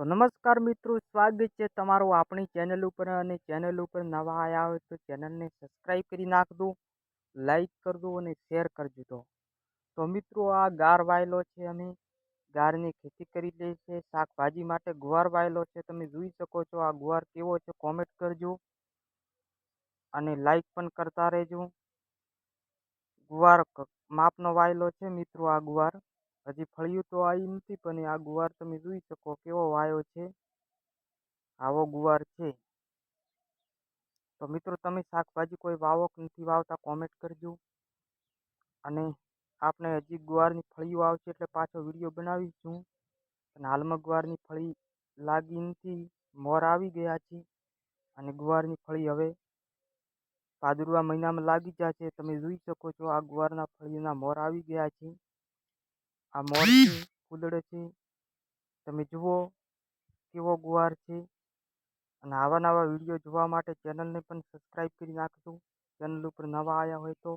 તો નમસ્કાર મિત્રો, સ્વાગત છે તમારું આપણી ચેનલ ઉપર અને ચેનલ ઉપર નવા આવ્યા હોય તો ચેનલને સબસ્ક્રાઈબ કરી નાખજો લાઈક કરજો અને શેર કરજો તો. તો મિત્રો, આ ગાર વાયેલો છે અમે, ગારની ખેતી કરી લઈએ છીએ શાકભાજી માટે ગુવાર વાયેલો છે, તમે જોઈ શકો છો આ ગુવાર કેવો છે કોમેન્ટ કરજો. અને લાઈક પણ કરતા રહેજો. ગુવાર માપનો વાયેલો છે મિત્રો આ ગુવાર. હજી ફળિયું તો આવી નથી, પણ આ ગુવાર તમે જોઈ શકો કેવો વાયો છે. આવો ગુવાર છે. તો મિત્રો તમે શાકભાજી કોઈ વાવો કે નથી વાવતા કોમેન્ટ કરજો. અને આપણે હજી ગુવારની ફળીઓ આવશે એટલે પાછો વીડિયો બનાવીશું. અને હાલમાં ગુવારની ફળી લાગી નથી, મોર આવી ગયા છે. અને ગુવારની ફળી હવે ભાદરવા મહિનામાં લાગી જશે. તમે જોઈ શકો છો આ ગુવારના ફળીના મોર આવી ગયા છે. આ મોર છે ફૂલડે છે. તમે જુઓ કેવો ગુવાર છે. અને આવા નવા વીડિયો જોવા માટે ચેનલને પણ સબસ્ક્રાઈબ કરી નાખજો. ચેનલ ઉપર નવા આવ્યા હોય તો